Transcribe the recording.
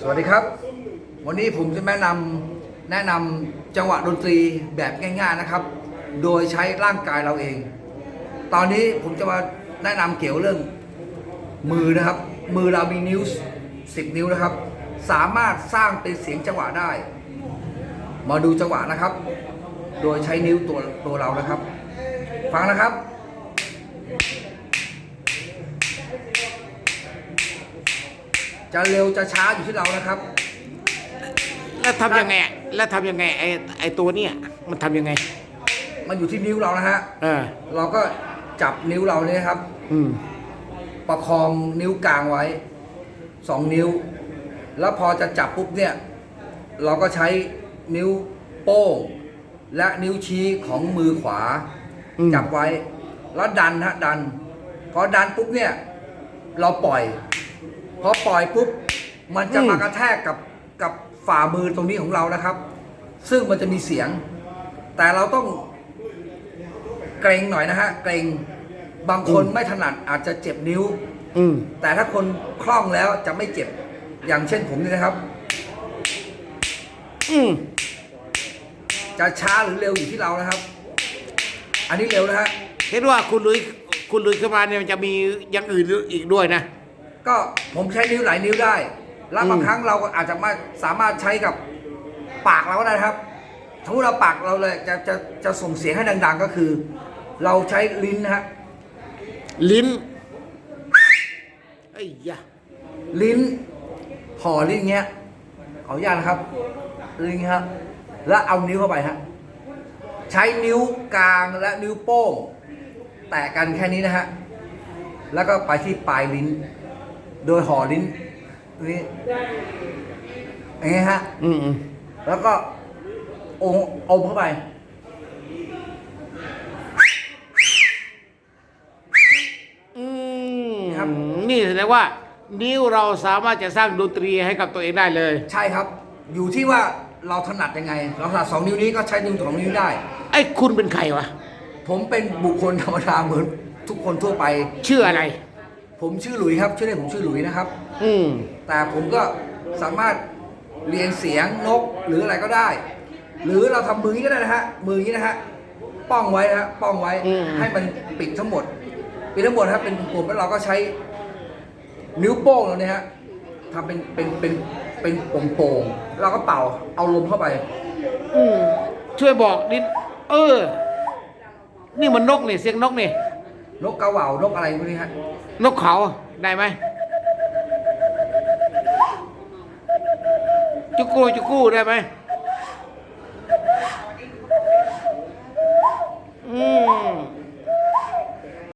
สวัสดีครับ วันนี้ผมจะแนะนำแนะนำจังหวะดนตรีแบบง่าย ๆนะครับ โดยใช้ร่างกายเราเอง ตอนนี้ผมจะมาแนะนำเกี่ยวเรื่องมือนะครับ มือเรามีนิ้ว10นิ้วนะครับ สามารถสร้างเป็นเสียงจังหวะได้ มาดูจังหวะนะครับ โดยใช้นิ้วตัวตัวเรานะครับ ฟังนะครับ จะเร็วจะช้าอยู่ที่เรานะครับ แล้วทำยังไงอะแล้วทำยังไงไอ้ไอ้ตัวเนี้ยมันทำยังไง มันอยู่ที่นิ้วเรานะฮะ เออ เราก็จับนิ้วเราเนี่ยนะครับ อืม ประคองนิ้วกลางไว้สองนิ้ว แล้วพอจะจับปุ๊บเนี่ย เราก็ใช้นิ้วโป้ง และนิ้วชี้ของมือขวา อืม จับไว้ แล้วดันฮะดัน พอดันปุ๊บเนี่ย เราปล่อย พอปล่อยปุ๊บมันจะมากระแทกกับกับฝ่ามือตรงนี้ของเรานะครับ ซึ่งมันจะมีเสียง แต่เราต้องเกรงหน่อยนะฮะเกรงบางคนไม่ถนัดอาจจะเจ็บนิ้วอืมแต่ถ้าคนคล่องแล้วจะไม่เจ็บอย่างเช่นผมนี่นะครับอืมจะช้าหรือเร็วอยู่ที่เรานะครับ อันนี้เร็วนะฮะเห็นว่าคุณลุยคุณลุยขึ้นมาเนี่ยมันจะมีอย่างอื่นอีกด้วยนะ ก็ผมใช้นิ้วหลายนิ้วได้ แล้วอืมบางครั้งเราก็อาจจะมาสามารถใช้กับปากเราก็ได้นะครับสมมติเราปากเราเลยจะจะจะส่งเสียงให้ดัง ๆ ก็คือ เราใช้ลิ้นนะฮะลิ้นไอ้ยะลิ้นห่อลิ้นเงี้ยขออนุญาตนะครับลิ้นเงี้ยฮะแล้วเอานิ้วเข้าไปฮะใช้นิ้วกลางและนิ้วโป้ง แตะกันแค่นี้นะฮะแล้วก็ไปที่ปลายลิ้น โดยห่อลิ้นนี่อย่างเงี้ยฮะ อืมอืมแล้วก็อมอมเข้าไป อืมครับ นี่แสดงว่า นิ้วเราสามารถจะสร้างดนตรีให้กับตัวเองได้เลย ใช่ครับ อยู่ที่ว่าเราถนัดยังไง เราถนัดสองนิ้วนี้ก็ใช้นิ้วสองนิ้วได้ ไอ้คุณเป็นใครวะผมเป็นบุคคลธรรมดาเหมือนทุกคนทั่วไป ชื่ออะไร ผมชื่อหลุยครับชื่อเล่นผมชื่อหลุยนะครับ อืม แต่ผมก็สามารถเรียนเสียงนกหรืออะไรก็ได้ หรือเราทำมืออย่างนี้ก็ได้นะฮะมืออย่างนี้นะฮะป้องไว้นะฮะป้องไว้อืม ให้มันปิดทั้งหมดปิดทั้งหมดนะครับเป็นกลมๆแล้วเราก็ใช้นิ้วโป้งเราเนี่ยฮะทำเป็นเป็นเป็นเป็นโป่งๆเราก็เป่าเอาลมเข้าไป อืมช่วยบอกนิด เออ นี่มันนกนี่เสียงนกนี่ นกกระเหว่านกอะไรพวกนี้ฮะนกเขาได้ไหมจุกกูจุกกูได้ไหม